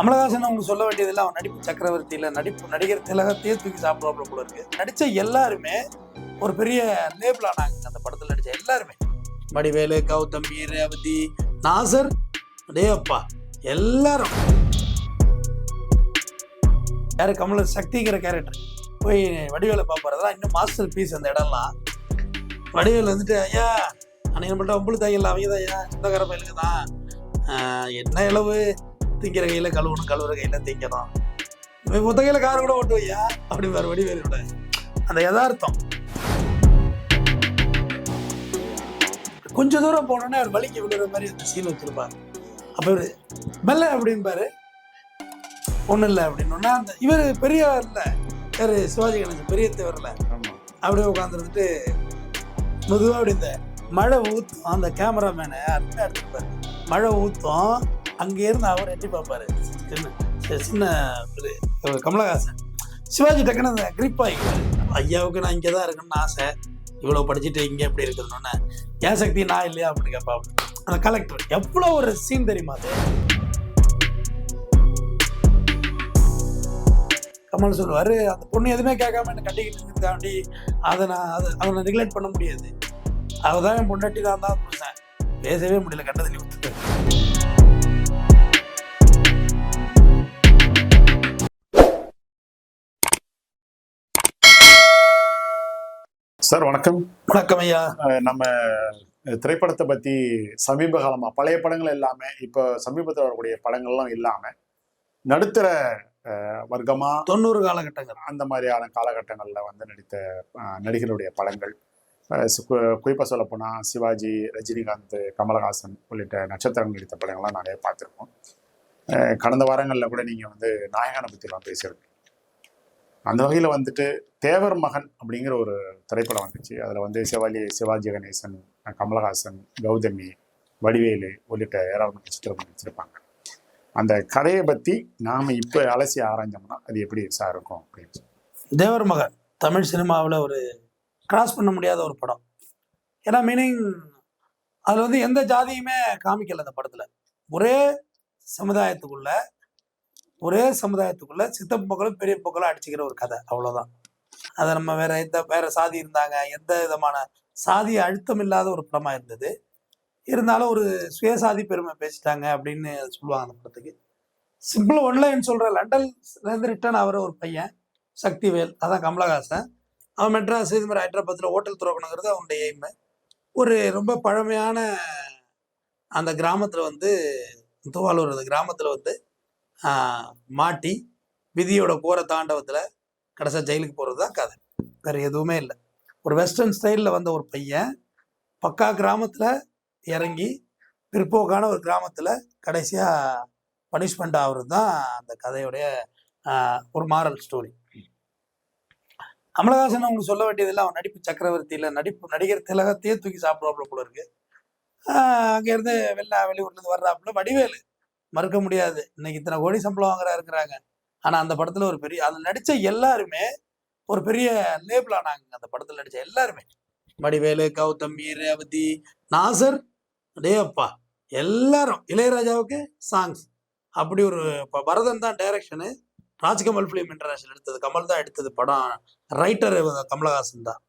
கமலஹாசன் அவங்க சொல்ல வேண்டியதில்லை அவன் நடிப்பு சக்கரவர்த்தியில் நடிப்பு நடிகர் திலகத்தையே தூக்கி சாப்பிடுவாப்புல போல இருக்கு. நடித்த எல்லாருமே ஒரு பெரிய லேபிள் ஆனாங்க அந்த படத்தில் நடித்த எல்லாருமே. வடிவேலு கௌதமி ரேவதி நாசர் டே அப்பா எல்லாரும். யாரு? கமல சக்திங்கிற கேரக்டர் போய் வடிவேலை பார்ப்பாரு அதெல்லாம் இன்னும் மாஸ்டர் பீஸ் அந்த இடம்லாம். வடிவேல் வந்துட்டு ஐயா அன்னைக்கு மட்டும் உங்களுக்கு தையல் அவங்க தான் ஐயா சொந்தக்கார பயிலுக்கு தான். என்ன இளவு? திங்கிற கையில் கழுவணும் கழுவுற கையில் திங்கணும். இவன் மொத்த கையில் கார் கூட ஓட்டு வையா அப்படி வேறு வடிவேலோட அந்த யதார்த்தம். கொஞ்ச தூரம் போனோன்னே அவர் வலிக்கு விழுற மாதிரி அந்த சீன் வச்சிருப்பாரு. அப்போ இவர் மெல்ல அப்படிம்பாரு. ஒன்றும் இல்லை அப்படின்னா. அந்த இவர் பெரியவர் இல்லை. யார் சிவாஜி கணேசன் பெரிய தேவரில் அப்படியே உட்காந்துருந்துட்டு மெதுவாக அப்படி இந்த மழை ஊற்றும் அந்த கேமராமேனை அருமையாக எடுத்துப்பாரு. மழை ஊற்றும் அங்கேருந்து அவர் எட்டி பார்ப்பாரு. சின்ன சின்ன ஒரு கமலஹாசன். சிவாஜி டக்குன்னு அந்த கிரிப் ஆகிக்குவார் ஐயாவுக்கு நான் இங்கே தான் இருக்கணும்னு ஆசை. இவ்வளோ படிச்சுட்டு இங்கே எப்படி இருக்கணும்னு ஏன் சக்தி நான் இல்லையா அப்படின்னு கேட்பா அந்த கலெக்டர் எவ்வளோ ஒரு சீன் தெரியுமா அது? கமல் சொல்லுவார் அந்த பொண்ணு எதுவுமே கேட்காம என்ன கட்டிக்கிட்டு இருக்கிறதாண்டி அதை நான் அதை அதை நான் ரெகுலேட் பண்ண முடியாது. அவள் தான் என் பொண்டாட்டி தான் தான் பேசவே முடியல கண்டதில் விட்டுட்டு சார் வணக்கம். வணக்கம் ஐயா. நம்ம திரைப்படத்தை பத்தி சமீப காலமா பழைய படங்கள் எல்லாமே இப்போ சமீபத்தில் வரக்கூடிய படங்கள்லாம் இல்லாம நடுத்தர வர்க்கமா தொண்ணூறு காலகட்டங்கள். அந்த மாதிரியான காலகட்டங்களில் வந்து நடித்த நடிகருடைய படங்கள். அஹ், சு- கு- குறிப்பா சொல்ல போனா சிவாஜி ரஜினிகாந்த் கமலஹாசன் உள்ளிட்ட நட்சத்திரங்கள் நடித்த படங்கள்லாம் நிறைய பார்த்துருக்கோம். கடந்த வாரங்களில் கூட நீங்க வந்து நாயகனை பற்றிலாம் பேசியிருக்கீங்க. அந்த வகையில் வந்துட்டு தேவர் மகன் அப்படிங்கிற ஒரு திரைப்படம் வந்துச்சு. அதில் வந்து சிவாஜி சிவாஜி கணேசன் கமலஹாசன் கௌதமி வடிவேலு உள்ளிட்ட ஏராளமான நட்சத்திரம் நடிச்சிருப்பாங்க. அந்த கதையை பற்றி நாம் இப்போ அலசி ஆராய்ஞ்சோம்னா அது எப்படி சார் இருக்கும் அப்படின்னு தேவர் மகன் தமிழ் சினிமாவில் ஒரு கிராஸ் பண்ண முடியாத ஒரு படம். ஏன்னா மீனிங் அதில் வந்து எந்த ஜாதியுமே காமிக்கல அந்த படத்தில். ஒரே சமுதாயத்துக்குள்ள ஒரே சமுதாயத்துக்குள்ளே சித்தப்பொக்களும் பெரிய பொக்களும் அடிச்சுக்கிற ஒரு கதை. அவ்வளோதான் அதை நம்ம வேற எந்த வேற சாதி இருந்தாங்க எந்த விதமான சாதி அழுத்தம் இல்லாத ஒரு படமாக இருந்தது. இருந்தாலும் ஒரு சுயசாதி பெருமை பேசிட்டாங்க அப்படின்னு சொல்லுவாங்க அந்த படத்துக்கு. சிம்பிள் ஒன்லைன் சொல்கிற லண்டன் ரிட்டன் ஆகிற ஒரு பையன் சக்திவேல் அதான் கமலஹாசன். அவன் மெட்ராஸ் இது மாதிரி ஹைதராபாத்தில் ஹோட்டல் துறக்கணுங்கிறது அவனுடைய எய்மு ஒரு ரொம்ப பழமையான அந்த கிராமத்தில் வந்து துவாலூர் அந்த கிராமத்தில் வந்து மாட்டி விதியோட கோர தாண்டவத்தில் கடைசியாக ஜெயிலுக்கு போகிறது தான் கதை. வேறு எதுவுமே இல்லை. ஒரு வெஸ்டர்ன் ஸ்டைலில் வந்த ஒரு பையன் பக்கா கிராமத்தில் இறங்கி பிற்போக்கான ஒரு கிராமத்தில் கடைசியாக பனிஷ்மெண்ட் ஆகுறது தான் அந்த கதையுடைய ஒரு மாரல் ஸ்டோரி கமலஹாசன் அவங்க சொல்ல வேண்டியதில்லை அவன் நடிப்பு சக்கரவர்த்தியில் நடிப்பு நடிகர் திலகத்தையே தூக்கி சாப்பிடுவாப்புல போல இருக்கு. அங்கேருந்து வெளில வெளியூர்லேருந்து வர்றாப்புல வடிவேலு. மறுக்க முடியாது. இன்னைக்கு இத்தனை கோடி சம்பளம் வாங்குறா இருக்கிறாங்க. ஆனா அந்த படத்துல ஒரு பெரிய அதில் நடிச்ச எல்லாருமே ஒரு பெரிய லேபிள் ஆனாங்க. அந்த படத்துல நடிச்ச எல்லாருமே. வடிவேலு கௌதமி ரேவதி நாசர். டே அப்பா எல்லாரும் இளையராஜாவுக்கு சாங்ஸ் அப்படி ஒரு இப்போ பரதன் தான் டைரக்ஷனு ராஜ்கமல் ஃபிலிம் இன்டர்நேஷனல் எடுத்தது. கமல் தான் எடுத்தது படம். ரைட்டர் கமலஹாசன் தான்.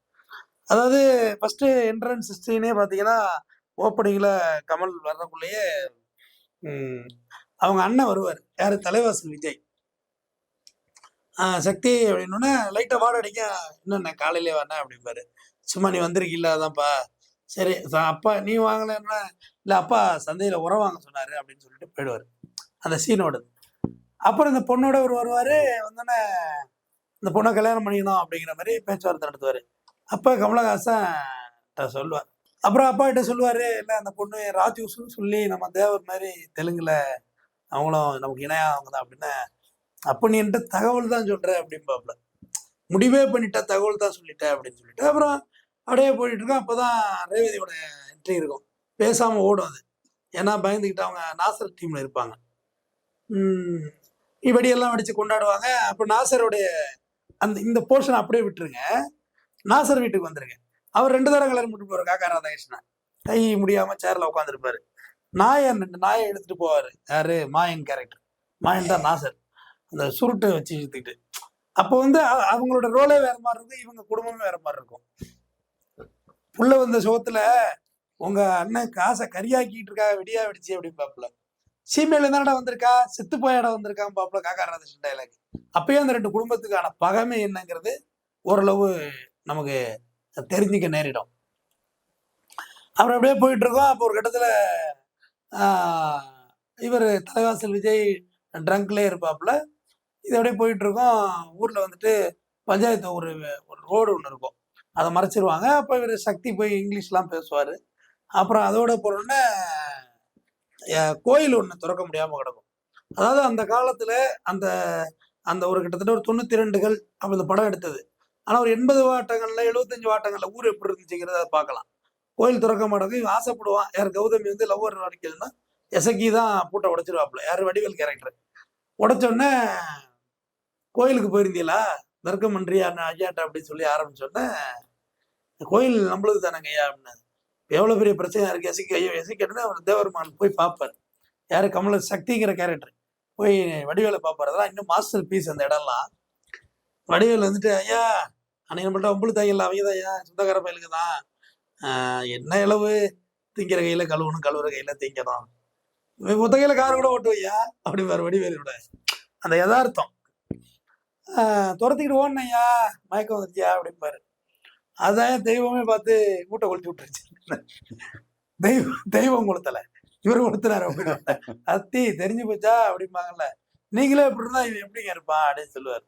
அதாவது ஃபர்ஸ்ட் என்ட்ரன்ஸ் சீனே பார்த்தீங்கன்னா ஓப்பனிங்கில் கமல் வர்றக்குள்ளேயே அவங்க அண்ணன் வருவார். யார்? தலைவாசல் விஜய். சக்தி அப்படின்னோடனே லைட்டாக வாட அடிக்க இன்னும் காலையிலே வரேன் அப்படிம்பாரு. சும்மா நீ வந்திருக்கீல்ல அதான்ப்பா. சரி அப்பா நீ வாங்கலன்னா இல்லை அப்பா சந்தையில் உரம் வாங்க சொன்னார் அப்படின்னு சொல்லிட்டு போயிடுவார். அந்த சீனோடது அப்புறம் இந்த பொண்ணோட ஒரு வருவார். வந்தோடனே இந்த பொண்ணை கல்யாணம் பண்ணிக்கணும் அப்படிங்கிற மாதிரி பேச்சுவார்த்தை நடத்துவார். அப்போ கமலஹாசன் சொல்லுவார். அப்புறம் அப்பா கிட்ட சொல்லுவார் இல்லை அந்த பொண்ணு ராஜூஸ்னு சொல்லி நம்ம தேவர் மாதிரி தெலுங்கில் அவங்களும் நமக்கு இணையா அவங்க தான் அப்படின்னு. அப்போ நீ என்கிட்ட தகவல் தான் சொல்கிற அப்படிம்பாப்புல முடிவே பண்ணிட்ட தகவல் தான் சொல்லிட்டேன் அப்படின்னு சொல்லிட்டு அப்புறம் அப்படியே போயிட்டு இருக்கோம். அப்போ தான் ரேவதியோட என்ட்ரி இருக்கும். பேசாமல் ஓடும் அது. ஏன்னா பயந்துக்கிட்டு அவங்க நாசர் டீமில் இருப்பாங்க. ம், வெடியெல்லாம் வெடிச்சு கொண்டாடுவாங்க. அப்போ நாசருடைய அந்த இந்த போர்ஷன் அப்படியே விட்டுருங்க. நாசர் வீட்டுக்கு வந்துருங்க அவர் ரெண்டு தடவை கல்யாணம் பண்ணிட்டு போவார் காக்கா ராதாகிருஷ்ணன். கை முடியாமல் சேரில் உட்காந்துருப்பாரு நாயை ரெண்டு நாயை எடுத்துட்டு போவாரு. யாரு? மாயன் கேரக்டர் மாயன் தான் நாசர் அந்த சுருட்டை வச்சு இழுத்துக்கிட்டு. அப்போ வந்து அவங்களோட ரோலே வேற மாதிரி இருக்கும். இவங்க குடும்பமே வேற மாதிரி இருக்கும். புள்ள வந்த சோத்துல உங்க அண்ணன் காசை கரியாக்கிட்டு இருக்கா? வெடியா வெடிச்சு? அப்படின்னு பாப்புல. சீமையில என்னடா வந்திருக்கா? செத்து போயாடா வந்திருக்கான் பாப்புல காக்கா ராதேஷன் டைலாக் அப்பயே அந்த ரெண்டு குடும்பத்துக்கான பகைமை என்னங்கிறது ஓரளவு நமக்கு தெரிஞ்சுக்க நேரிடும். அப்புறம் அப்படியே போயிட்டு இருக்கோம். அப்போ ஒரு கட்டத்துல இவர் தலைவாசல் விஜய் ட்ரங்க்லேயே இருப்பாப்புல. இது அப்படியே போயிட்டுருக்கோம். ஊரில் வந்துட்டு பஞ்சாயத்து ஒரு ஒரு ரோடு ஒன்று இருக்கும். அதை மறைச்சிருவாங்க. அப்போ இவர் சக்தி போய் இங்கிலீஷ்லாம் பேசுவார். அப்புறம் அதோட போனோடனே கோயில் ஒன்று திறக்க முடியாமல் கிடக்கும். அதாவது அந்த காலத்தில் அந்த அந்த ஒரு கிட்டத்தட்ட ஒரு தொண்ணூற்றி ரெண்டுகள் அப்படி இந்த படம் எடுத்தது. ஆனால் ஒரு எண்பது வாட்டங்களில் எழுபத்தஞ்சு வாட்டங்களில் ஊர் எப்படி இருந்துச்சுங்கிறத அதை பார்க்கலாம். கோயில் திறக்க மாட்டேங்குது. இவன் ஆசைப்படுவான். யார் கௌதமி வந்து லவ்வர் வரைக்கும்னா எசக்கி தான் பூட்டை உடைச்சிருவாப்புல. யார் வடிவேல் கேரக்டர் உடச்சோடனே கோயிலுக்கு போயிருந்தீங்களா? தர்க்கமன்றி ஐயாட்ட அப்படின்னு சொல்லி ஆரம்பிச்சோடனே கோயில் நம்மளுக்கு தானங்க ஐயா அப்படின்னு. எவ்வளோ பெரிய பிரச்சனை இருக்குது எசக்கி ஐயோ எசிக்கட்டுன்னு அவர் தேவர்மான் போய் பார்ப்பார் யார்? கமல சக்திங்கிற கேரக்டர் போய் வடிவேலை பார்ப்பார் அதெல்லாம் இன்னும் மாஸ்டர் பீஸ் அந்த இடம்லாம். வடிவேல் வந்துட்டு ஐயா அன்னைக்கு நம்மள்ட்ட ஒம்பளு தையல் அவங்க தான் ஐயா. சொந்தக்கார பயலுக்கு தான். என்ன இளவு? திங்கிற கையில கழுவணும் கழுவுற கையில திங்கணும். மொத்த கையில கார் கூட ஓட்டுவையா அப்படி பாரு வடிவேலோட அந்த யதார்த்தம். ஆஹ் துரத்திக்கிட்டு ஓடனையா மயக்கம் வந்துருச்சியா? அப்படிம்பாரு. அதான் தெய்வமே பார்த்து மூட்டை கொளுத்தி விட்டுருச்சு. தெய்வம் தெய்வம் கொளுத்தல. இவர் கொளுத்துறாரு அப்படின்னு. அத்தி தெரிஞ்சு போச்சா? அப்படிம்பாங்கல்ல. நீங்களே இப்படி இருந்தா இவன் எப்படிங்க இருப்பான்? அப்படின்னு சொல்லுவார்.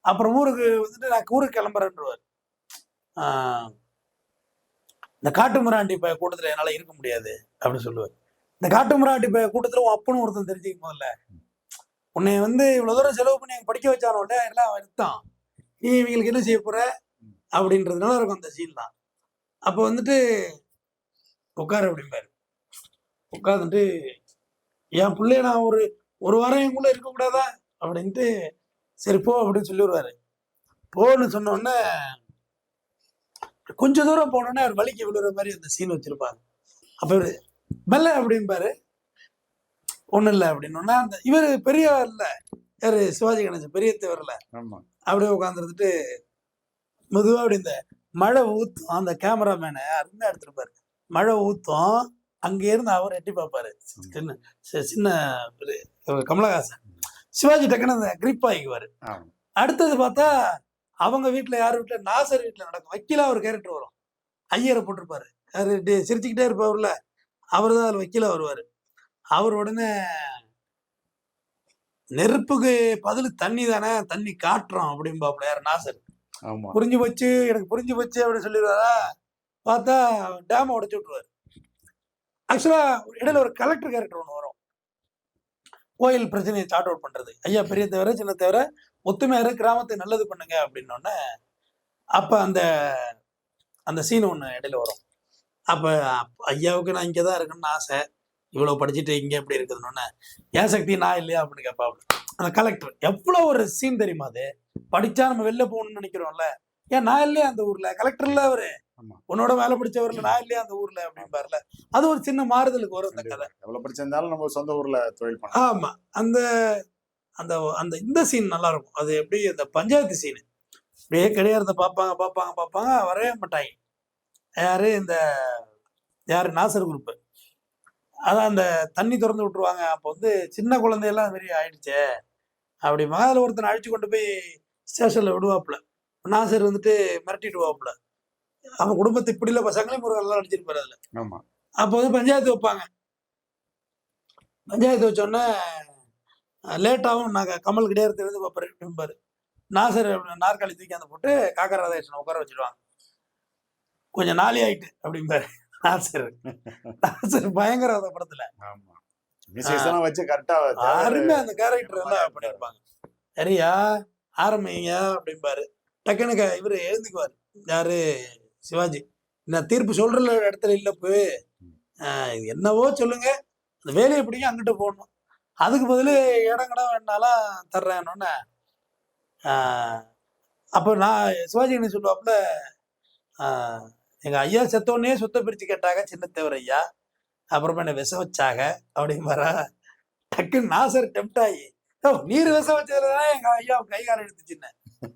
அப்புறம் ஊருக்கு வந்துட்டு நான் ஊருக்கு கிளம்புறேன்றவார். ஆஹ் இந்த காட்டு மிராண்டி பய கூட்டத்தில் என்னால் இருக்க முடியாது அப்படின்னு சொல்லுவார். இந்த காட்டு பய கூட்டத்துல உன் அப்பனும் ஒருத்தன் தெரிஞ்சுக்க முதல்ல. உன்னை வந்து இவ்வளோ தூரம் செலவு பண்ணி அங்க படிக்க வச்சானோட எல்லாம் வருத்தம் நீ இவங்களுக்கு என்ன செய்ய போற? அப்படின்றதுனால இருக்கும் அந்த சீன் தான். அப்போ வந்துட்டு உட்காரு அப்படிம்பாரு. உட்காந்துட்டு என் பிள்ளைய நான் ஒரு ஒரு வாரம் என் கூட இருக்கக்கூடாதா அப்படின்ட்டு சரி போ அப்படின்னு சொல்லிடுவாரு. போன்னு சொன்னோடனே கொஞ்ச தூரம் போனோடனே அவர் வலிக்கு விழுற மாதிரி அந்த சீன் வச்சிருப்பாங்க அப்ப இவரு மெல்ல அப்படிம்பாரு. ஒண்ணும் இல்லை அப்படின்னோன்னா அந்த இவர் பெரியவர் இல்ல. யாரு? சிவாஜி கணேசன் பெரிய தேவர்ல. அப்படியே உட்காந்துருந்துட்டு மெதுவா அப்படி இந்த மழை ஊத்தும் அந்த கேமராமேனை அருமையா எடுத்திருப்பாரு. மழை ஊத்தும் அங்க இருந்து அவர் எட்டி பார்ப்பாரு. சின்ன சின்ன கமலஹாசன். சிவாஜி டக்குன்னு அந்த கிரிப் ஆகிக்குவாரு. அடுத்தது பார்த்தா அவங்க வீட்ல யார் வீட்ல? நாசர் வீட்ல நடக்கும். வக்கீலா ஒரு கேரக்டர் வரும். ஐயரை போட்டிருப்பாரு. டி- சிரிச்சுக்கிட்டே இருப்பார்ல அவர் தான் அதில் வக்கீலா வருவாரு. அவர் உடனே நெருப்புக்கு பதில் தண்ணி தானே தண்ணி காட்டுறோம் அப்படிம்பாப்புல யார்? நாசர். புரிஞ்சு போச்சு எனக்கு புரிஞ்சு போச்சு அப்படின்னு சொல்லிடுவாரா? பார்த்தா டேமை உடைச்சு விட்டுருவாரு. ஆக்சுவலா இடையில ஒரு கலெக்டர் கேரக்டர் ஒன்று வரும். கோயில் பிரச்சனையை சார்ட் அவுட் பண்றது. ஐயா பெரிய தவிர சின்ன தவிர ஒத்துமையாரு கிராமத்துக்கு நல்லது பண்ணுங்க அப்படின்னோடனே அப்ப அந்த அந்த சீன் ஒன்று இடையில வரும். அப்ப ஐயாவுக்கு நான் இங்கே தான் இருக்கணும்னு ஆசை. இவ்வளோ படிச்சுட்டு இங்கே எப்படி இருக்குதுன்னு ஏன் சக்தி நான் இல்லையா? அப்படின்னு கேட்பாப்புல அந்த கலெக்டர் எவ்வளோ ஒரு சீன் தெரியுமா அது? படிச்சா நம்ம வெளில போகணும்னு நினைக்கிறோம்ல. ஏன் நான் இல்லையா அந்த ஊர்ல? கலெக்டர்ல அவரு. உன்னோட வேலை பிடிச்சவர்ல நான் இல்லையா அந்த ஊர்ல? அப்படிம்பாருல. அது ஒரு சின்ன மாறுதலுக்கு வரும் அந்த கதை. எவ்வளவு படிச்சிருந்தாலும் நம்ம சொந்த ஊர்ல தொழில் ஆமா. அந்த அந்த அந்த இந்த சீன் நல்லா இருக்கும் அது எப்படி அந்த பஞ்சாயத்து சீன் அப்படியே கிடையாத பார்ப்பாங்க பார்ப்பாங்க பார்ப்பாங்க வரவே மாட்டாங்க. யாரு? இந்த யாரு? நாசர் குரூப் அதான் அந்த தண்ணி திறந்து விட்டுருவாங்க. அப்போ வந்து சின்ன குழந்தையெல்லாம் அது மாதிரி ஆயிடுச்சே. அப்படி அதில் ஒருத்தனை அழிச்சு கொண்டு போய் ஸ்டேஷன்ல விடுவாப்புல. நாசர் வந்துட்டு மிரட்டிடுவாப்புல. அவன் குடும்பத்தை இப்படி இல்லை பசங்களையும் முருகன் எல்லாம் அடிச்சிருப்பாரு அதுல. ஆமா. அப்போ வந்து பஞ்சாயத்து வைப்பாங்க. பஞ்சாயத்து வச்சோடனே லேட்டாகவும் நாங்கள் கமல் கிடையாது இருந்து பார்ப்பாரு நாசர் அப்படி நாற்காலி தூக்கி அந்த போட்டு காக்கா ராதாகிருஷ்ணன் உட்கார வச்சிருவாங்க கொஞ்சம் நாளி ஆயிட்டு அப்படிம்பாரு. நாசர். நாசர் பயங்கர அந்த படத்துல. வச்சு கரெக்டா அருமை அந்த கேரக்டர் எல்லாம் பண்ணியிருப்பாங்க சரியா? ஆரம்பிங்க அப்படிம்பாரு. டக்குன்னு க- இவரு எழுந்துக்குவார். யாரு? சிவாஜி. நான் தீர்ப்பு சொல்ற இடத்துல இல்ல போய் என்னவோ சொல்லுங்க. அந்த வேலையை பிடிக்க அங்கிட்ட போகணும். அதுக்கு பதில் இடம் கடம் வேணாலும் தர்றேன்னொன்னே. அப்போ நான் சிவாஜி என்ன சொல்லுவாப்புல எங்கள் ஐயா செத்தோடனே சொத்தை பிரித்து கேட்டாங்க சின்னத்தேவர் ஐயா. அப்புறமா என்னை விஷ வச்சாக அப்படிங்கிற டக்குன்னு நாசர் டெம்ட் ஆகி ஓ நீர் விஷம் வச்சதுலதான் எங்கள் ஐயா கை காலம் எடுத்துச்சுன்னு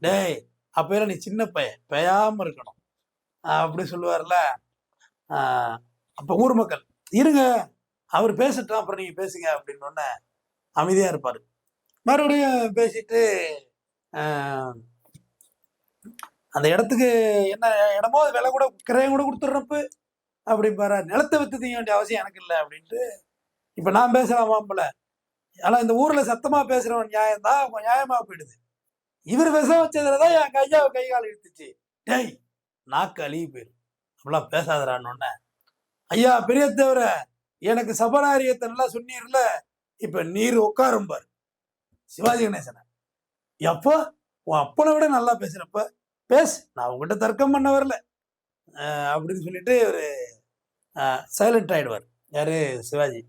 டேய் அப்போ நீ சின்ன பையன் பெயாமல் இருக்கணும். அப்படி சொல்லுவார்ல. அப்போ ஊர் மக்கள் இருங்க அவர் பேசட்டும் அப்புறம் நீங்கள் பேசுங்க அப்படின்னு அமைதியா இருப்பாரு. மறுபடியும் பேசிட்டு அந்த இடத்துக்கு என்ன இடமோ அது விலை கூட கிரையம் கூட கொடுத்துட்றப்பு அப்படிம்பாரு. நிலத்தை வித்து தீங்க வேண்டிய அவசியம் எனக்கு இல்லை அப்படின்ட்டு இப்போ நான் பேசலாமாம்பல ஆனால் இந்த ஊர்ல சத்தமா பேசுறவன் நியாயம் தான் நியாயமா போயிடுது. இவர் விஷம் வச்சதுலதான் என் கையாவை கை கால் இழுத்துச்சு. டேய் நாக்கு அழுகி போயிரு. அப்படிலாம் பேசாதரான்னு ஐயா பெரிய தவிர எனக்கு சபநாரியத்தை நல்லா சொன்னீர்ல இப்ப நீர் உட்காரும் பாரு. சிவாஜி கணேசனை. எப்போ? உன் அப்பனை விட நல்லா பேசுறப்ப. பேசு நான் உங்ககிட்ட தர்க்கம் பண்ண வரல. அப்படின்னு சொல்லிட்டு ஒரு சைலண்ட் ஆயிடுவார். யாரு? சிவாஜி.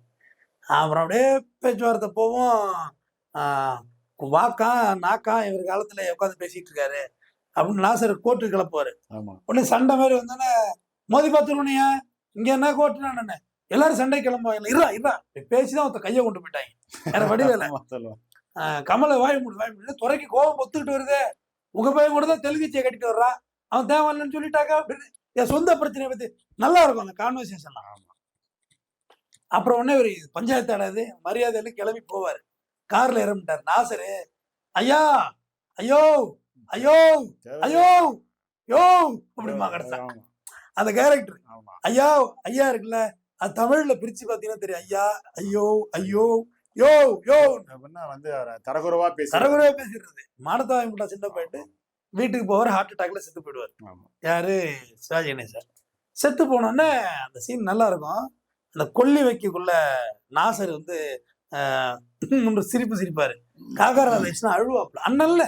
அப்புறம் அப்படியே பேச்சுவார்த்தை போவோம். வாக்கா நாக்கா இவர் காலத்துல உட்காந்து பேசிட்டு இருக்காரு. அப்படின்னு நாசர் கோர்ட்டு கிளப்புவாரு. உடனே சண்டை மாதிரி வந்தோடனே மோதி பார்த்துருவனையா இங்க என்ன கோர்ட்டு நான் எல்லாரும் சண்டை கிளம்புவாங்க இருடா இருடா. பேசிதான் ஒருத்த கையை கொண்டு போயிட்டாங்க. வேற வடிவேல கமலை வாய் மூடு வாய் மூடு. துறைக்கு கோபம் ஒத்துக்கிட்டு வருதே. உங்க பையன் கூட தான் தெலுங்குச்சியை கட்டிட்டு வர்றான் அவன் தேவையில்லைன்னு சொல்லிட்டாக்கா அப்படின்னு என் சொந்த பிரச்சனையை பத்தி நல்லா இருக்கும் அந்த கான்வர்சேஷன்லாம் ஆமா. அப்புறம் உடனே ஒரு பஞ்சாயத்து ஆடாது மரியாதையில கிளம்பி போவார். கார்ல இறந்துட்டார். நாசரு. ஐயா ஐயோ ஐயோ ஐயோ யோ அப்படிமா கிடைச்சா ஆமா, அந்த கேரக்டர் ஐயா ஐயா இருக்குல்ல அது தமிழ்ல பிரிச்சு பாத்தீங்கன்னா தெரியும். ஐயா ஐயோ ஐயோ யோ யோ. வந்து தரகுறவா பேசி தரகுறையா பேசிடுறது. மானத்தாய் முட்டா சின்ன போயிட்டு வீட்டுக்கு போவார் ஹார்ட் அட்டாக்ல செத்து போயிடுவார். யாரு? சிவாஜி கணேசன் செத்து போனோடனே அந்த சீன் நல்லா இருக்கும். அந்த கொல்லி வைக்கக்குள்ள நாசர் வந்து ஒரு சிரிப்பு சிரிப்பாரு. காகாரா வச்சுனா அழுவாப்புல. அண்ணன்ல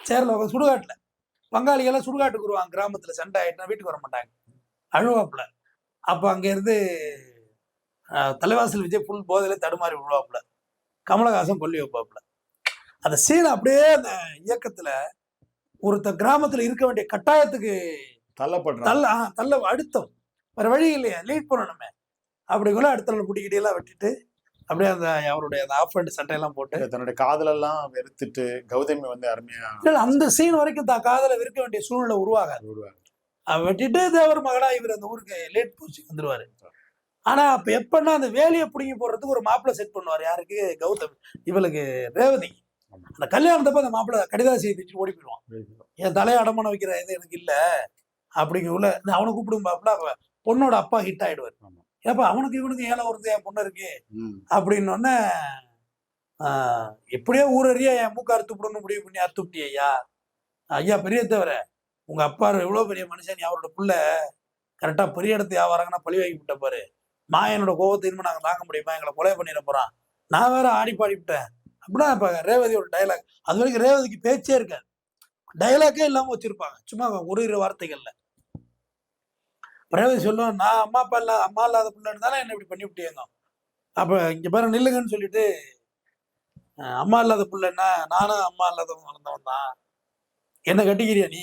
சேர்ல சுடுகாட்டுல. பங்காளிகள்லாம் சுடுகாட்டுக்கு வருவாங்க கிராமத்துல சண்டை ஆயிட்டுனா வீட்டுக்கு வர மாட்டாங்க. அழுவாப்புல. அப்ப அங்க இருந்து ஆஹ், தலைவாசல் விஜய் புல் போதையில தடுமாறி விழுவாப்புல. கமலஹாசன் கொல்லி வைப்பாப்புல. அந்த சீன் அப்படியே அந்த இயக்கத்துல ஒருத்த கிராமத்துல இருக்க வேண்டிய கட்டாயத்துக்கு தள்ளப்படுறாங்க. தள்ள தள்ள அழுத்தம். வேற வழி இல்லையா லீட் பண்ணணுமே. அப்படிங்குள்ள அடுத்த குடிக்கிட்டே எல்லாம் வெட்டிட்டு அப்படியே அந்த அவருடைய அந்த ஆஃப் அண்ட் சட்டையெல்லாம் போட்டு. தன்னுடைய காதலெல்லாம் வெறுத்துட்டு கௌதமி வந்து அருமையா இல்ல, அந்த சீன் வரைக்கும் தான் காதல விற்க வேண்டிய சூழ்நிலை உருவாகாது. அவர் வெட்டிட்டு தேவர் மகனா இவர் அந்த ஊருக்கு லேட் போச்சு வந்துருவாரு. ஆனா அப்ப எப்பன்னா அந்த வேலையை பிடிங்கி போடுறதுக்கு ஒரு மாப்பிள்ளை செட் பண்ணுவார். யாருக்கு? கௌதம். இவளுக்கு ரேவதி. அந்த கல்யாணத்தப்ப அந்த மாப்பிள்ளை கடிதாசியை தூக்கிட்டு ஓடி போயிடுவான். என் தலையை அடமானம் வைக்கிற இது எனக்கு இல்ல. அப்படிங்கக்குள்ள நான் அவனை கூப்பிடும் பாப்புல பொண்ணோட அப்பா ஹிட் ஆயிடுவார். ஏப்பா அவனுக்கு இவனுக்கு ஏழை வருது என் பொண்ணு இருக்கு. அப்படின்னோடனே ஆஹ், எப்படியோ ஊரறிய என் மூக்க அறுத்து விடணும் முடிவு பண்ணி அறுத்து விட்டியே ஐயா. ஐயா பெரிய தவிர உங்க அப்பா எவ்வளோ பெரிய மனுஷன் நீ அவரோட பிள்ளை கரெக்டாக பெரிய இடத்து வியாபாரங்கன்னா பழி வாங்கி விட்ட பாரு. என்னோட கோபத்தை இனிமே நாங்கள் தாங்க முடியுமா? எங்களை கொலை பண்ணிட போகிறான் நான் வேற ஆடி பாடி விட்டேன். அப்படின்னா இப்ப ரேவதியோட டைலாக் அது வரைக்கும் ரேவதிக்கு பேச்சே இருக்காது. டைலாக்கே இல்லாமல் வச்சிருப்பாங்க. சும்மா ஒரு இரு வார்த்தைகளில். ரேவதி சொல்லுவோம் நான் அம்மா அப்பா இல்லாத அம்மா இல்லாத பிள்ளைன்னு தானே என்ன இப்படி பண்ணி விட்டியங்க அப்போ இங்கே பாரு நில்லுங்கன்னு சொல்லிட்டு அம்மா இல்லாத பிள்ளைன்னா நானும் அம்மா இல்லாதவங்க வளர்ந்தவன் தான். என்ன கட்டிக்கிறியா நீ?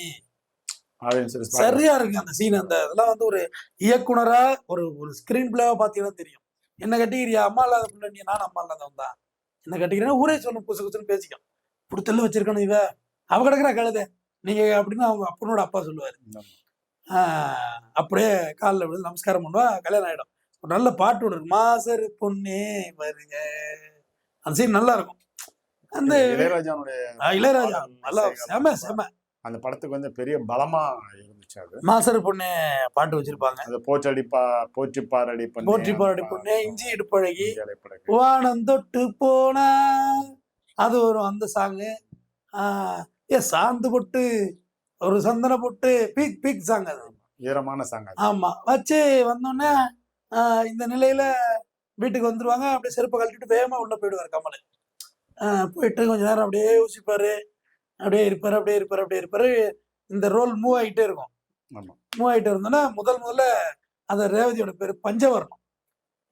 சரியா இருக்கு அந்த சீன் அந்த இதெல்லாம் வந்து ஒரு இயக்குனரா ஒரு ஒரு ஸ்கிரீன் பிளேவா பாத்தீங்கன்னா தெரியும். என்ன கட்டிக்கிறியா அம்மா இல்லாத பிள்ளை நீ நானும் அம்மா இல்லாதவன் தான். என்ன கட்டிக்கிறேன்னா ஊரே சொல்லும் புசு புசுன்னு பேசிக்கும். இப்படி தெல்லு வச்சிருக்கணும் இவ அவ கிடக்குறா கழுத. நீங்க அப்படின்னு அவங்க அப்பனோட அப்பா சொல்லுவாரு. அப்படியே காலில் விழுந்து நமஸ்காரம் பண்ணுவா கல்யாணம் ஆயிடும். ஒரு நல்ல பாட்டு ஒன்று இருக்கு. மாசரு பொண்ணே வருக. அந்த சீன் நல்லா இருக்கும். அந்த இளையராஜா. பாடல் நல்லா செம செம. அந்த படத்துக்கு வந்து பெரிய பலமா இருந்துச்சு அது. மாசரு பொண்ணு பாட்டு வச்சிருப்பாங்க. அது போச்சடிப்பா போற்றி பாரடி பண்ணி. போற்றி பாரடி பொண்ணு இஞ்சி இடுப்பழகி. வானம் தொட்டு போனா அது வரும் அந்த சாங்கு ஏ சாந்து பொட்டு ஒரு சந்தன பொட்டு பீக் பீக் சாங் அது. ஈரமான சாங் ஆமா வச்சு வந்தோடனே இந்த நிலையில வீட்டுக்கு வந்துருவாங்க அப்படியே செருப்பை கழட்டிட்டு வேகமா உள்ள போயிடுவார் கமல். ஆஹ் போயிட்டு கொஞ்ச நேரம் அப்படியே யோசிப்பாரு. அப்படியே இருப்பாரு அப்படியே இருப்பாரு அப்படியே இருப்பாரு. இந்த ரோல் மூவ் ஆகிட்டே இருக்கும். மூவ் ஆகிட்டு இருந்தோன்னா முதல் முதல்ல அந்த ரேவதியோட பேர் பஞ்சவர்ணம்.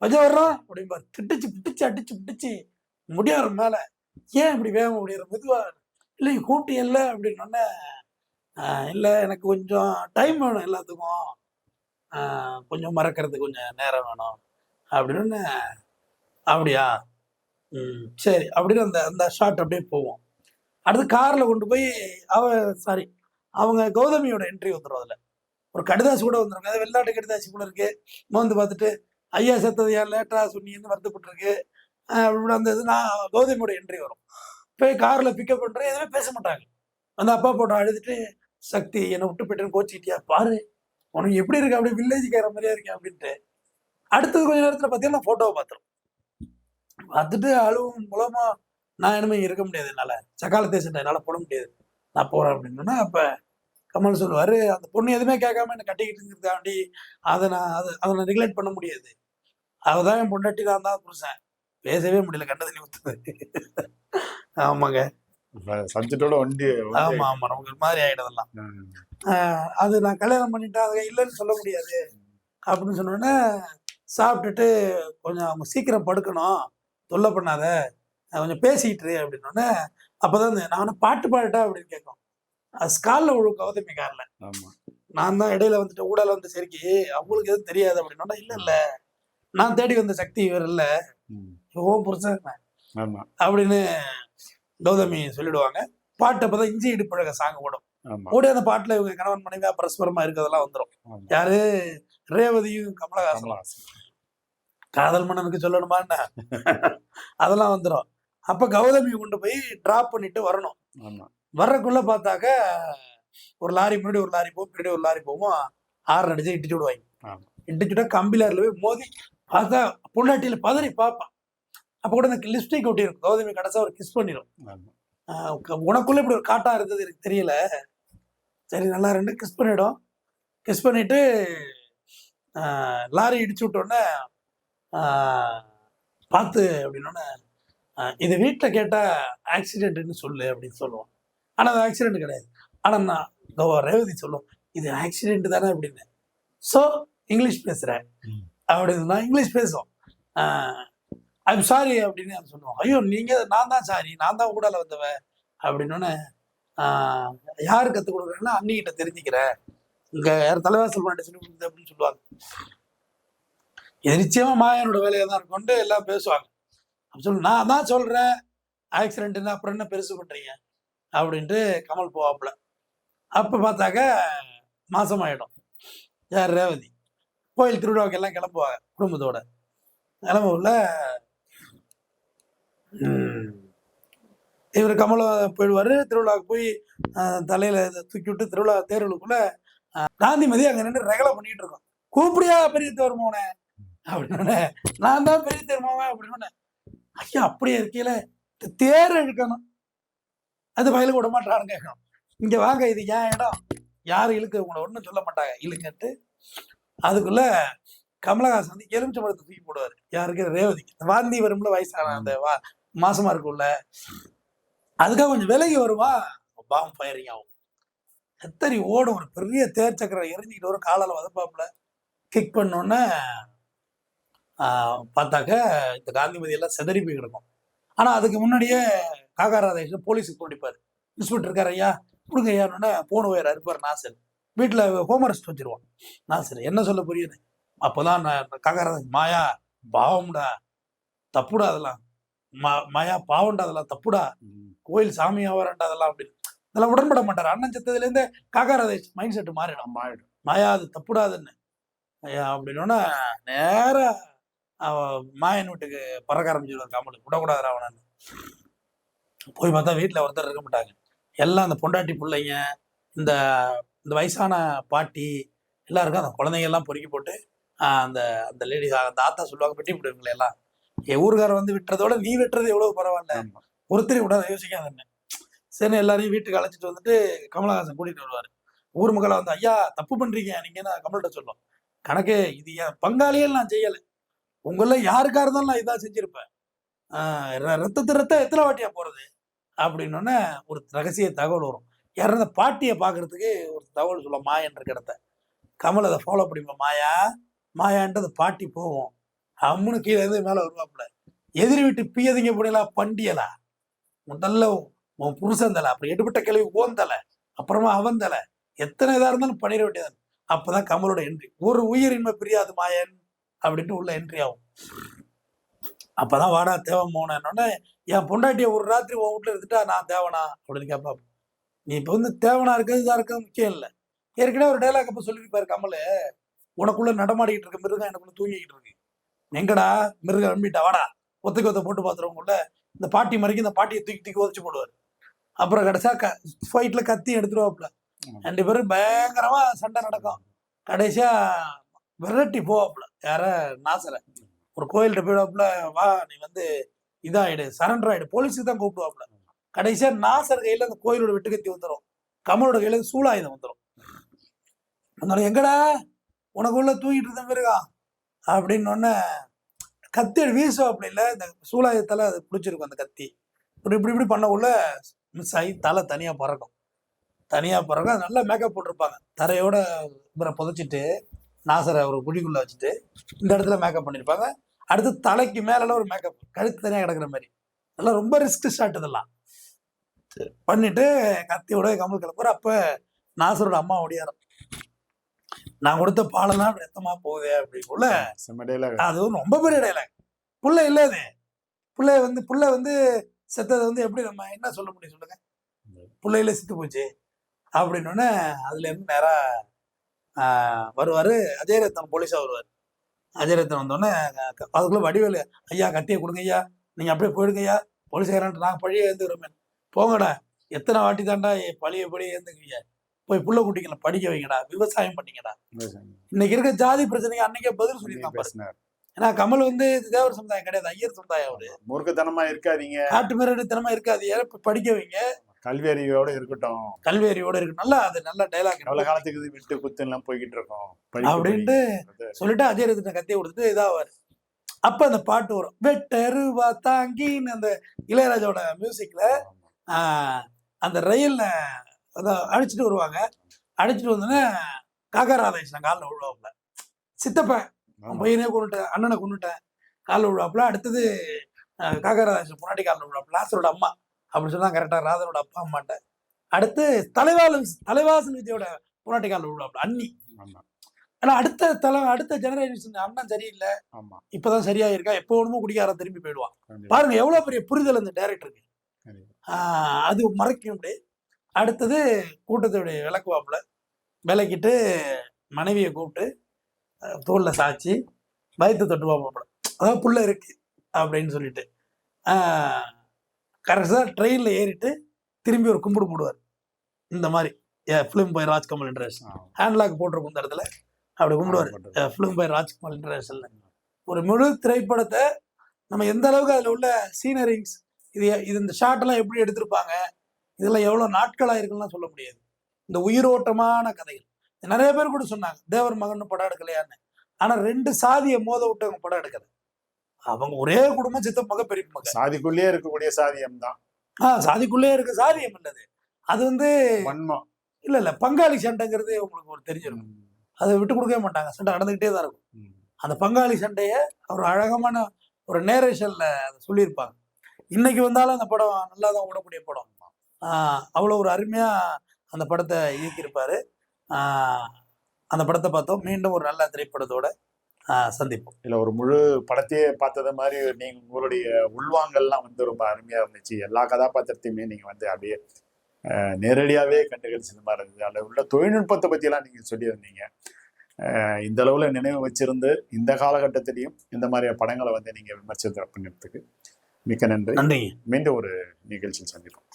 பஞ்சவர்ணம் அப்படிம்பாரு. திட்டுச்சு பிடிச்சு அடிச்சு பிடிச்சு முடியாரு மேல ஏன் இப்படி வேகமா முடியாரு மெதுவா இல்லை கூட்டியல்ல அப்படின்னோடனே இல்லை எனக்கு கொஞ்சம் டைம் வேணும் எல்லாத்துக்கும். கொஞ்சம் மறக்கிறதுக்கு கொஞ்சம் நேரம் வேணும். அப்படின்னு அப்படியா? ம், சரி. அப்படின்னு அந்த அந்த ஷாட் அப்படியே போவோம் அடுத்து காரில் கொண்டு போய் அவ சாரி அவங்க கௌதமியோட என்ட்ரி வந்துடும் அதில். ஒரு கடிதாசி கூட வந்துருங்க அது வெளிநாட்டு கடிதாசி கூட இருக்கு. மோந்து பார்த்துட்டு ஐயா செத்தது ஏன்? லேட்டாக சொன்னீங்கன்னு வருத்தப்பட்டிருக்கு. அப்படி அந்த இது நான் கௌதமியோட என்ட்ரி வரும். போய் காரில் பிக்கப் பண்றேன். எதுவுமே பேச மாட்டாங்க. அந்த அப்பா போட்டோ அழுதுட்டு சக்தி என்னை விட்டு போயிட்டேன்னு கோச்சிக்கிட்டியா? பாரு உனக்கு எப்படி இருக்கு? அப்படி வில்லேஜுக்கார மாதிரியா இருக்கேன் அப்படின்ட்டு. அடுத்தது கொஞ்ச நேரத்தில் பார்த்தீங்கன்னா ஃபோட்டோவை பார்த்துரும். பார்த்துட்டு அழுவும் மூலமா நான் இனிமே இருக்க முடியாது என்னால. சக்கால தேசத்தை என்னால போட முடியாது. நான் போறேன் அப்படின்னா அப்ப கமல் சொல்லுவாரு அந்த பொண்ணு எதுவுமே கேட்காம என்ன கட்டிக்கிட்டு இருக்கிறதாண்டி அதை நான் அதை அதை நான் நெக்லெக்ட் பண்ண முடியாது. அவதான் என் பொண்டாட்டி நான் தான் புருஷன். பேசவே முடியல கண்டதுல ஊத்துது ஆமாங்க. சப்ஜெக்டோட ஒண்டி ஆமா ஆமா நமக்கு மாதிரி ஆயிடுதெல்லாம் ஆஹ் அது நான் கல்யாணம் பண்ணிட்டேன் அதை இல்லைன்னு சொல்ல முடியாது. அப்படின்னு சொன்னோடனே சாப்பிட்டுட்டு கொஞ்சம் அவங்க சீக்கிரம் படுக்கணும். தொல்லை பண்ணாத. கொஞ்சம் பேசிக்கிட்டு அப்படின்னோடனே அப்பதான் நான் பாட்டு பாடட்டா அப்படின்னு கேட்கும். அது ஸ்காலில் விழு கௌதமி காரில். ஆமா. நான் தான் இடையில வந்துட்டு ஊடால வந்து சரிக்கி அவங்களுக்கு எதுவும் தெரியாது அப்படின்னோட இல்ல இல்ல. நான் தேடி வந்த சக்தி இவர் இல்ல. ஓ புருஷன் அப்படின்னு கௌதமி சொல்லிடுவாங்க. பாட்டு அப்பதான் இஞ்சி இடுப்பழக சாங் ஓடும். ஓடி அந்த பாட்டுல இவங்க கணவன் மனைவியா பரஸ்பரமா இருக்கிறதெல்லாம் வந்துடும். யாரு? ரேவதியும் கமலஹாசன். காதல் மன்னனுக்கு சொல்லணுமா என்ன? அதெல்லாம் வந்துடும் அப்ப கௌதமி கொண்டு போய் டிராப் பண்ணிட்டு வரணும். வர்றக்குள்ள பார்த்தாக்க ஒரு லாரி முன்னாடி ஒரு லாரி போகும் பின்னாடி ஒரு லாரி போகும் ஆறு அடிச்சு இடிச்சு விடுவாங்க. ஆமா. இடிச்சுட்டா கம்பிலாரில் போய் மோதி பார்த்தா பொண்டாட்டியில பதறி பார்ப்பான் அப்ப கூட இந்த லிப்ஸ்டிக் ஒட்டியிருக்கும் கௌதமி கடைசா ஒரு கிஸ் பண்ணிடும். உனக்குள்ள இப்படி ஒரு காட்டா இருந்தது எனக்கு தெரியல. சரி நல்லா ரெண்டு கிஸ் பண்ணிடும். கிஸ் பண்ணிட்டு லாரி இடிச்சு விட்டோன்னே பார்த்து அப்படின்னோடனே இது வீட்டில் கேட்டால் ஆக்சிடென்ட்னு சொல்லு அப்படின்னு சொல்லுவோம். ஆனால் அது ஆக்சிடென்ட் கிடையாது. ஆனால் நான் ரேவதி சொல்லுவோம் இது ஆக்சிடென்ட் தானே அப்படின்னு. ஸோ இங்கிலீஷ் பேசுகிறேன். அப்படின்னு நான் இங்கிலீஷ் பேசுவோம். ஐம் சாரி அப்படின்னு அவன் சொல்லுவோம். ஐயோ நீங்கள் நான் தான் சாரி நான் தான் ஊடால வந்தவன் அப்படின்னோடனே ஆஹ் யார் கற்றுக் கொடுக்குறேன்னா அண்ணிக்கிட்ட தெரிஞ்சுக்கிறேன் இங்கே யார் தலைவாசல் பண்ணி சொல்லி கொடுக்குது அப்படின்னு சொல்லுவாங்க. இது நிச்சயமா மாயனோட வேலையா தான் இருக்கும்ட்டு எல்லாம் பேசுவாங்க. அப்படி சொல்லு நான் தான் சொல்றேன். ஆக்சிடென்ட்னு அப்புறம் என்ன பெருசு பண்ணுறீங்க அப்படின்ட்டு கமல் போவாப்புல. அப்ப பார்த்தாக்க மாசமாயிடும். யார் ரேவதி? கோயில் திருவிழாவுக்கு எல்லாம் கிளம்புவாங்க குடும்பத்தோட. கிளம்புல இவர் கமல போயிடுவார் திருவிழாவுக்கு போய் தலையில் தலையில தூக்கி விட்டு திருவிழா தேர்வுக்குள்ள காந்திமதி அங்க நின்று ரகலை பண்ணிட்டு இருக்கோம் கூப்பிடியா பெரிய தேர்மோனே அப்படின்னு நான் தான் பெரிய தேர்மோவேன் அப்படின்னு ஐயா அப்படியே இருக்கையில தேர் இழுக்கணும். அது வயலுக்கு விட மாட்டான்னு கேட்கணும். இங்க வாங்க இது ஏன் இடம்? யார் இழுக்க? உங்களை ஒன்றும் சொல்ல மாட்டாங்க. இழுங்கட்டு அதுக்குள்ள கமலஹாசன் வந்து எலுமிச்சை பழத்தை தூக்கி போடுவார். யாருக்கு ரேவதி. வாந்தி வரும்ல வயசான அந்த வா மாசமா இருக்கும்ல. அதுக்காக கொஞ்சம் விலகி வருவா பாம் ஃபயரிங் ஆகும். எத்தனை ஓடும். ஒரு பெரிய தேர் சக்கரம் எரிஞ்சிக்கிட்டு வரும். காலால் வதப்பாப்புல. கிக் பண்ணோன்னே பார்த்தாக்க இந்த காந்திமதி எல்லாம் செதறி போய் கிடக்கும். ஆனா அதுக்கு முன்னாடியே காகா ராதேஷன் போலீஸுக்கு கொண்டிப்பாரு. இன்ஸ்பெக்டர் இருக்காரு ஐயா கொடுங்க ஐயான்னு போன உயர் இருப்பார் நாசர் வீட்டில் ஹோமரஸ்ட் வச்சிருவான் நாசர் என்ன சொல்ல புரியுது? அப்போதான் நான் ராதேஷ் மாயா பாவம்டா தப்புடா அதெல்லாம். மா மாயா பாவம்டா அதெல்லாம் தப்புடா. கோயில் சாமி ஆவரண்டா அதெல்லாம் அப்படின்னு. அதெல்லாம் உடன்பட மாட்டார். அண்ணன் செத்ததுலேருந்தே காகா ராதேஷ் மைண்ட் செட் மாறிடும். ஆமா ஆயிடும் மாயா அது தப்புடாதுன்னு ஐயா அப்படின்னோன்னா நேரா அவ மாயன் வீட்டுக்கு பறக்க ஆரம்பிச்சிருவார் கமல் விடக்கூடாது ராவணன் போய் பார்த்தா வீட்டில் ஒருத்தர் இருக்க மாட்டாங்க. எல்லாம் அந்த பொண்டாட்டி பிள்ளைங்க இந்த இந்த வயசான பாட்டி எல்லாருக்கும் அந்த குழந்தைங்க எல்லாம் பொறுக்கி போட்டு அந்த அந்த லேடி அந்த ஆத்தா சொல்லுவாங்க வெட்டி விடுவீங்களே எல்லாம். என் ஊருக்காரர் வந்து விட்டுறதோட நீ வெட்டுறது எவ்வளவு பரவாயில்ல. ஒருத்தரையும் விடாத யோசிக்காதன்னு. சரி எல்லாரையும் வீட்டுக்கு அழைச்சிட்டு வந்துட்டு கமலஹாசன் கூட்டிட்டு வருவாரு. ஊர் மக்களை வந்து ஐயா தப்பு பண்றீங்க. நீங்கன்னு கமல்கிட்ட சொல்லும்? கணக்கு இது என் பங்காளியே நான் செய்யல. உங்கள யாருக்கா இருந்தாலும் நான் இதான் செஞ்சிருப்பேன். ஆஹ் ரத்தத்து ரத்தம் எத்தனை வாட்டியா போறது? அப்படின்னோடனே ஒரு ரகசிய தகவல் வரும். யாரும் அந்த பாட்டியை பார்க்கறதுக்கு ஒரு தகவல் சொல்ல மாயன்ற கிடத்த. கமல் அதை ஃபாலோ பண்ணிப்பா. மாயா மாயான்ட்டு அந்த பாட்டி போவோம் அம்முன்னு கீழே இருந்து மேலே வருவாப்புல. எதிரி விட்டு பியதிங்க போனீங்களா பண்டியலா? முதல்ல உன் புருஷன் தலை. அப்புறம் எடுபட்ட கிளவி ஓன் தலை. அப்புறமா அவன் தலை. எத்தனை இதாக இருந்தாலும் பண்ணிட வேண்டியதான் அப்போதான் கமலோட என்ட்ரி ஒரு உயிரின்மை பிரியாது மாயன். அப்படின்ட்டு உள்ள என்ட்ரி ஆகும். அப்பதான் வாடா தேவன் போனேன்னொடனே என் பொண்டாட்டியை ஒரு ராத்திரி உன் வீட்டுல இருந்துட்டா நான் தேவனா? அப்படின்னு கேட்பா நீ இப்போ வந்து தேவனா இருக்கிறது இதா இருக்கிறது முக்கியம் இல்லை. ஏற்கனவே ஒரு டைலாக் அப்ப சொல்லியிருப்பாரு கமல். உனக்குள்ள நடமாடிக்கிட்டு இருக்க மிருகம் எனக்குள்ள தூங்கிக்கிட்டு இருக்கு. எங்கடா மிருகம் நம்பிட்டா? வாடா ஒத்துக்கு ஒத்த போட்டு பார்த்துருவங்குள்ள இந்த பாட்டி மறைக்கு இந்த பாட்டியை தூக்கி தூக்கி உதச்சு போடுவார். அப்புறம் கடைசியா க ஃபைட்ல கத்தி எடுத்துருவாப்புல. ரெண்டு பேரும் பயங்கரமா சண்டை நடக்கும். கடைசியா விரட்டி போவாப்புல. யார? நாசர. ஒரு கோயில்கிட்ட போயிடுவாப்புல வா நீ வந்து இதாயிடு சரண்டர் ஆயிடு. போலீஸுக்கு தான் கூப்பிடுவாப்புல. கடைசியா நாசர் கையில அந்த கோயிலோட வெட்டுக்கத்தி வந்துடும் கமலோட கையில இருந்து சூலாயுதம் வந்துடும் அதனால எங்கடா? உனக்குள்ள தூங்கிட்டு இருந்த மிருகா அப்படின்னு ஒன்னு கத்தி வீசுவாப்புல இல்லை இந்த சூலாயுதத்தால அது பிடிச்சிருக்கும் அந்த கத்தி. இப்படி இப்படி இப்படி பண்ணக்குள்ள மிஸ் ஆகி தலை தனியா பறக்கும். தனியா பறக்கும். அது நல்லா மேக்கப் போட்டிருப்பாங்க. தரையோட இவரை புதைச்சிட்டு நாசரை ஒரு குழிக்குள்ள வச்சுட்டு இந்த இடத்துல மேக்கப் பண்ணியிருப்பாங்க அடுத்து தலைக்கு மேல ஒரு மேக்கப் கழுத்து தனியா கிடக்குற மாதிரி. நல்லா ரொம்ப ரிஸ்க் ஷாட் இதெல்லாம். பண்ணிட்டு கத்தியோட கமல் கிளம்புற அப்ப நாசரோட அம்மா ஓடியாரம். நான் கொடுத்த பாலெல்லாம் ரத்தமா போகுதே அப்படிங்குள்ள அது ரொம்ப பெரிய டைலாக் புள்ள இல்ல அது. புள்ள வந்து புள்ள வந்து செத்ததை வந்து எப்படி நம்ம என்ன சொல்ல முடியும் சொல்லுங்க? புள்ளையில செத்து போச்சு. அப்படின்னு அதுல இருந்து நேரா ஆஹ், வருவாரு. அஜயரத்னம் போலீஸா வருவார். அஜயரத்னம் வந்தோடனே அதுக்குள்ள வடிவேலு ஐயா கத்தியை கொடுங்க ஐயா. நீங்க அப்படியே போயிடுங்க ஐயா. போலீஸ்காரன் நாங்க பழிய ஏந்துக்கிறோமே. போங்கடா. எத்தனை வாட்டி தாண்டா பழிய பழிய ஏந்துக்குவீங்க போய் புள்ள குட்டிங்களை படிக்க வைங்கடா. விவசாயம் பண்ணீங்கடா. இன்னைக்கு இருக்க ஜாதி பிரச்சனைக்கு அன்னைக்கே பதில் சொல்லியிருக்கான் ஏன்னா கமல் வந்து தேவர் சமுதாயம் கிடையாது ஐயர் சமுதாயம் அவரு. மூர்க்கத்தனமா இருக்காதீங்க. காட்டு மிரட்டுத்தனமா இருக்காது படிக்க வைங்க. கல்வி அறிவோட இருக்கட்டும். கல்வி அறிவோட இருக்கு நல்லா அது நல்ல டைலாக் எவ்வளவு காலத்துக்கு இது விட்டு குத்து எல்லாம் போய்கிட்டு இருக்கோம் அப்படின்ட்டு. சொல்லிட்டு அஜய் ரத்ன கத்தியை கொடுத்துட்டு இதாவாரு. அப்ப அந்த பாட்டு வரும். வெட்டருவா தாங்கின்னு அந்த இளையராஜாவோட மியூசிக்ல அந்த ரயில்ல அடிச்சுட்டு வருவாங்க. அடிச்சுட்டு வந்தோடனே காக்கா ராதாகிருஷ்ணன் காலில் விழுவாப்புல. சித்தப்பன் பையனே கொண்டுட்டேன் அண்ணனை கொண்டுட்டேன் காலில் விழுவாப்புல. அடுத்தது காக்கா ராதாகிருஷ்ணன் முன்னாடி காலில் விழுவாப்புல. லாசரோட அம்மா. அப்படி சொன்னா கரெக்டா ராதரோட அப்பா அம்மாட்ட. அடுத்து தலைவாசல் தலைவாசல் விஜயோட முன்னாடி காலில் விழுவாப்புல அண்ணி. ஆனா அடுத்த தலை அடுத்த ஜெனரேஷன் அண்ணன் சரியில்லை. இப்பதான் சரியாயிருக்கா எப்போ ஒண்ணுமோ குடிக்காரன் திரும்பி போயிடுவான். பாருங்க எவ்வளவு பெரிய புரிதல் அந்த டைரக்டருக்கு அது மறைக்க முடியாது. அடுத்தது கூட்டத்துடைய விளக்குவாப்புல விளக்கிட்டு மனைவியை கூப்பிட்டு தோல்ல சாய்ச்சி வயிற்று தொட்டு பார்ப்பாப்புல அதாவது புள்ள இருக்கு அப்படின்னு சொல்லிட்டு. கரெக்டாக ட்ரெயினில் ஏறிட்டு திரும்பி ஒரு கும்பிடு போடுவார். இந்த மாதிரி film by Rajkamal international. Hand lock போட்டிருக்கும் இந்த இடத்துல. அப்படி கும்பிடுவார். ஃபிலிம் பை ராஜ்குமார் இன்டர்நேஷனல் ஒரு முழு திரைப்படத்தை நம்ம எந்த அளவுக்கு அதில் உள்ள சீனரிங்ஸ் இது இது இந்த ஷாட்டெல்லாம் எப்படி எடுத்திருப்பாங்க இதெல்லாம் எவ்வளோ நாட்களாக இருக்குன்னு சொல்ல முடியாது. இந்த உயிரோட்டமான கதைகள். நிறைய பேர் கூட சொன்னாங்க தேவர் மகன் படம் எடுக்கலையான்னு. ஆனால் ரெண்டு சாதியை மோத விட்டவங்க படம் எடுக்கல. அவங்க ஒரே குடும்பம் சித்த மக பெரிய மக சாதிக்குள்ளேயே இருக்கக்கூடிய சாதியம் தான் ஆ சாதிக்குள்ளே இருக்க சாதியம் இல்லது அது வந்து வன்மம். இல்ல இல்ல பங்காளி சண்டைங்கிறது உங்களுக்கு ஒரு தெரிஞ்சிருக்கும். அதை விட்டு கொடுக்கவே மாட்டாங்க. சண்டை நடந்துகிட்டே தான் இருக்கும். அந்த பங்காளி சண்டையை ஒரு அழகமான ஒரு நேரேஷன்ல சொல்லியிருப்பாங்க. இன்னைக்கு வந்தாலும் அந்த படம் நல்லா தான் ஓடக்கூடிய படம். ஆஹ் அவ்வளோ ஒரு அருமையா அந்த படத்தை இயக்கியிருப்பாரு. ஆஹ் அந்த படத்தை பார்த்தோம். மீண்டும் ஒரு நல்ல திரைப்படத்தோட ஆஹ் சந்திப்போம். இல்ல ஒரு முழு படத்தையே பார்த்தது மாதிரி நீங்க உங்களுடைய உள்வாங்கல்லாம் வந்து ரொம்ப அருமையா இருந்துச்சு. எல்லா கதாபாத்திரத்தையுமே நீங்க வந்து அப்படியே அஹ், நேரடியாவே கண்டுகளிச்சது மாதிரி இருந்தது. அதில் உள்ள தொழில்நுட்பத்தை பத்தியெல்லாம் நீங்க சொல்லியிருந்தீங்க. இந்த அளவுல நினைவு வச்சிருந்து இந்த காலகட்டத்திலையும் இந்த மாதிரி படங்களை வந்து நீங்க விமர்சனம் பண்ணினதுக்கு மிக்க நன்றி. நன்றிங்க. மீண்டும் ஒரு நிகழ்ச்சியில் சந்திப்போம்.